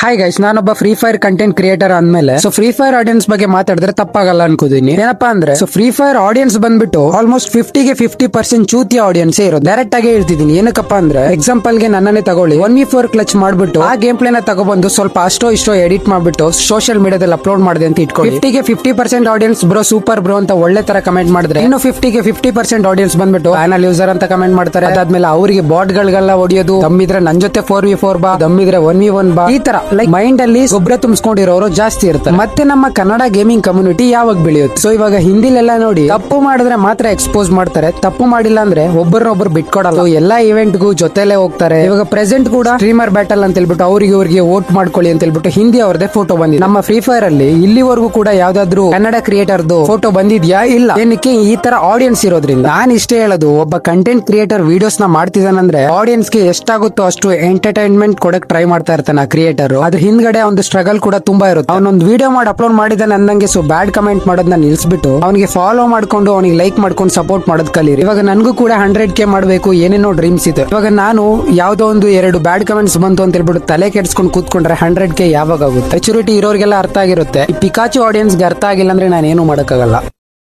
Hi guys ನಾನೊಬ್ಬ free fire content creator ಅಂದ್ಮೇಲೆ so free fire audience ಬಗ್ಗೆ ಮಾತಾಡಿದ್ರೆ ತಪ್ಪಾಗಲ್ಲ ಅನ್ಕೋದಿನಿ ಏನಪ್ಪಾ ಅಂದ್ರೆ ಸೊ ಫ್ರೀ ಫೈರ್ ಆಡಿಯನ್ಸ್ ಬಂದ್ಬಿಟ್ಟು ಆಲ್ಮೋಸ್ಟ್ ಫಿಫ್ಟಿಗೆ ಫಿಫ್ಟಿ ಪರ್ಸೆಂಟ್ ಚೂತಿ ಆಡಿಯನ್ಸ್ ಇರೋ ಡೈರೆಕ್ಟ್ ಆಗಿ ಹೇಳ್ತಿದ್ದೀನಿ. ಏನಕ್ಕಪ್ಪ ಅಂದ್ರೆ ಎಕ್ಸಾಂಪಲ್ಗೆ ನನ್ನೇ ತಗೊಳ್ಳಿ. ಒನ್ ವಿ ಫೋರ್ ಕ್ಲಚ್ ಮಾಡ್ಬಿಟ್ಟು, ಆ ಗೇಮ್ ಪ್ಲೇನ ತಗೊಬಂದು ಸ್ವಲ್ಪ ಅಷ್ಟೋ ಇಷ್ಟೋ ಎಡಿಟ್ ಮಾಡ್ಬಿಟ್ಟು ಸೋಷಿಯಲ್ ಮೀಡಿಯಾದಲ್ಲಿ ಅಪ್ಲೋಡ್ ಮಾಡಿದೆ ಅಂತ ಇಟ್ಕೊಂಡು ಫಿಫ್ಟಿಗೆ fifty percent audience bro super bro ಅಂತ ಒಳ್ಳೆ ತರ ಕಮೆಂಟ್ ಮಾಡಿದ್ರೆ, ಇನ್ನು ಫಿಫ್ಟಿಗೆ ಫಿಫ್ಟಿ ಪರ್ಸೆಂಟ್ ಆಡಿಯನ್ಸ್ ಬಂದ್ಬಿಟ್ಟು ಆನಲ್ ಯೂಸರ್ ಅಂತ ಕಮೆಂಟ್ ಮಾಡ್ತಾರೆ. ಅದಾದ್ಮೇಲೆ ಅವರಿಗೆ ಬಾಟ್ ಗಳಿಗೆಲ್ಲ ಹೊಡಿಯೋದು ದಮ್ಮಿದ್ರೆ ನನ್ ಜೊತೆ ಫೋರ್ ವಿ ಫೋರ್ ಬಾ ದಮ್ಮಿದ್ರೆ ಒನ್ ವಿ ಒನ್ ಬಾ, ಈ ತರ. ಲೈಕ್ ಮೈಂಡ್ ಅಲ್ಲಿ ಗೊಬ್ಬರ ತುಂಬಿಸ್ಕೊಂಡಿರೋರು ಜಾಸ್ತಿ ಇರ್ತಾರೆ. ಮತ್ತೆ ನಮ್ಮ ಕನ್ನಡ ಗೇಮಿಂಗ್ ಕಮ್ಯುನಿಟಿ ಯಾವಾಗ ಬೆಳೆಯುತ್ತೆ? ಸೊ ಇವಾಗ ಹಿಂದಿಲೆಲ್ಲ ನೋಡಿ, ತಪ್ಪು ಮಾಡಿದ್ರೆ ಮಾತ್ರ ಎಕ್ಸ್ಪೋಸ್ ಮಾಡ್ತಾರೆ. ತಪ್ಪು ಮಾಡಿಲ್ಲ ಅಂದ್ರೆ ಒಬ್ಬರನ್ನೊಬ್ರು ಬಿಟ್ಕೊಡಲ್ಲ. ಎಲ್ಲಾ ಇವೆಂಟ್ ಗು ಜೊತೆಲೆ ಹೋಗ್ತಾರೆ. ಇವಾಗ ಪ್ರೆಸೆಂಟ್ ಕೂಡ ಸ್ಟ್ರೀಮರ್ ಬ್ಯಾಟಲ್ ಅಂತ ಹೇಳ್ಬಿಟ್ಟು ಅವ್ರಿಗೆ ಇವ್ರಿಗೆ ವೋಟ್ ಮಾಡ್ಕೊಳ್ಳಿ ಅಂತ ಹೇಳ್ಬಿಟ್ಟು ಹಿಂದಿ ಅವ್ರದೇ ಫೋಟೋ ಬಂದಿದೆ. ನಮ್ಮ ಫ್ರೀ ಫೈರ್ ಅಲ್ಲಿ ಇಲ್ಲಿವರೆಗೂ ಕೂಡ ಯಾವ್ದಾದ್ರು ಕನ್ನಡ ಕ್ರಿಯೇಟರ್ದು ಫೋಟೋ ಬಂದಿದ್ಯಾ? ಇಲ್ಲ. ಏನಕ್ಕೆ? ಈ ತರ ಆಡಿಯನ್ಸ್ ಇರೋದ್ರಿಂದ. ನಾನ್ ಇಷ್ಟೇ ಹೇಳೋದು, ಒಬ್ಬ ಕಂಟೆಂಟ್ ಕ್ರಿಯೇಟರ್ ವಿಡಿಯೋಸ್ನ ಮಾಡ್ತಿದ್ದಾನಂದ್ರೆ ಆಡಿಯನ್ಸ್ಗೆ ಎಷ್ಟಾಗುತ್ತೋ ಅಷ್ಟು ಎಂಟರ್ಟೈನ್ಮೆಂಟ್ ಕೊಡಕ್ ಟ್ರೈ ಮಾಡ್ತಾ ಇರ್ತಾನೆ ಆ ಕ್ರಿಯೇಟರ್ ಅದ್ರ ಹಿಂದ್ಗಡೆ ಒಂದು ಸ್ಟ್ರಗಲ್ ಕೂಡ ತುಂಬಾ ಇರುತ್ತೆ. ಅವನೊಂದು ವಿಡಿಯೋ ಮಾಡಿ ಅಪ್ಲೋಡ್ ಮಾಡಿದ ಅಂದಂಗೆ ಸೊ ಬ್ಯಾಡ್ ಕಮೆಂಟ್ ಮಾಡೋದನ್ನ ನಿಲ್ಸ್ಬಿಟ್ಟು ಅವನಿಗೆ ಫಾಲೋ ಮಾಡ್ಕೊಂಡು ಅವನಿಗೆ ಲೈಕ್ ಮಾಡ್ಕೊಂಡು ಸಪೋರ್ಟ್ ಮಾಡೋದ್ ಕಲೀರಿ. ಇವಾಗ ನನಗೂ ಕೂಡ ಹಂಡ್ರೆಡ್ ಕೆ ಮಾಡಬೇಕು, ಏನೇನೋ ಡ್ರೀಮ್ಸ್ ಇದೆ. ಇವಾಗ ನಾನು ಯಾವ್ದೋ ಒಂದು ಎರಡು ಬ್ಯಾಡ್ ಕಮೆಂಟ್ಸ್ ಬಂತು ಅಂತ ಹೇಳ್ಬಿಟ್ಟು ತಲೆ ಕೆಡ್ಸ್ಕೊಂಡು ಕೂತ್ಕೊಂಡ್ರೆ ಹಂಡ್ರೆಡ್ ಕೆ ಯಾವಾಗ ಆಗುತ್ತೆ? ಮೆಚುರಿಟಿ ಇರೋರಿಗೆಲ್ಲ ಅರ್ಥ ಆಗಿರುತ್ತೆ. ಈ ಪಿಕಾಚು ಆಡಿಯನ್ಸ್ಗೆ ಅರ್ಥ ಆಗಿಲ್ಲ ಅಂದ್ರೆ ನಾನು ಏನು ಮಾಡಕ್ಕಾಗಲ್ಲ.